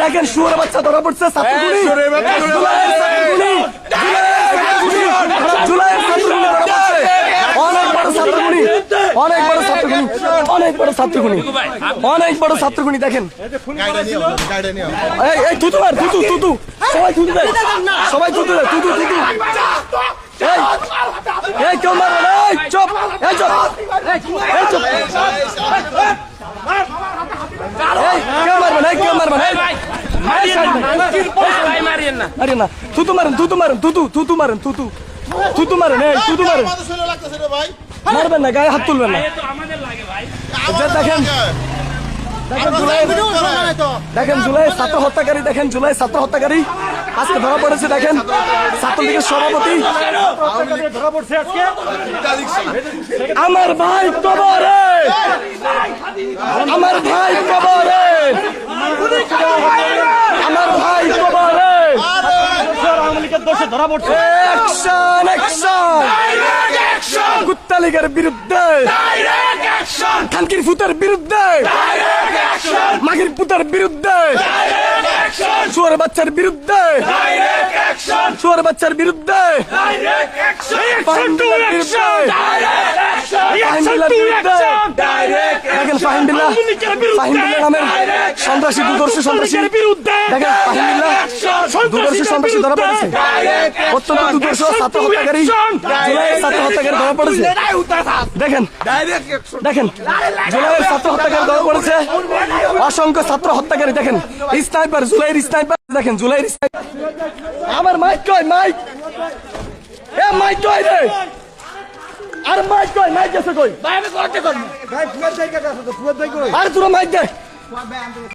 দেখেন শুয়ার বাচ্চা ধরা পড়ছে অনেক বড় ছাত্রগুলি অনেক বড় ছাত্রগুলি অনেক বড় ছাত্রগুলি অনেক বড় ছাত্রগুলি দেখেন এই তুতু সবাই তুতু দেয় সবাই তুতু দেয় তুতু তুতু এই এই কেউ মারবে এই চুপ এই চুপ এই চুপ এই কেউ মারবে না এই মারবে না এই। মারিয়েন না, মারিয়েন। মারেন মারেন মারেন মারেন এই তুতু মারেন আমাদের শরীরে লাগতেছে রে মারবেন না গায়ে হাত তুলবেন না। এ তো আমাদের লাগে ভাই। যে দেখেন দেখেন জুলাই দেখেন জুলাই ছাত্র হত্যাকারী দেখেন জুলাই ছাত্র হত্যাকারী। আজকে ধরা পড়েছে, দেখেন। ছাত্রলীগের সভাপতি। আমার ভাই কবরে। আমার ভাই কবরে। আমার ভাই কবরে। অ্যাকশন অ্যাকশন কুত্তা লীগের বিরুদ্ধে। খানকির ফুতের বিরুদ্ধে। মাগির পুতার বিরুদ্ধে। শুয়ার বাচ্চার বিরুদ্ধে! শুয়ার বাচ্চার বিরুদ্ধে! সন্ত্রাসী দুদর্শী সন্ত্রাসী দেখেন দুদর্শী সন্ত্রাসী ধরা পড়েছে। অত্যন্ত দুদর্শ ছাত্র হত্যাকারী ছাত্র হত্যাকারী ধরা পড়েছে। দেখেন দেখেন জুলাইয়ের ছাত্র হত্যাকারী ধরা পড়েছে। অসংখ্য ছাত্র হত্যাকারী দেখেন স্নাইপার জুলাইয়ের স্নাইপার দেখেন জুলাইয়ের স্নাইপার। আমার মাইক কই মাইক? এ মাইক কই রে? আর মাইক কই মাইক গেছে কই? ভাই আমি করতে করব আর তোরা মাইক দে।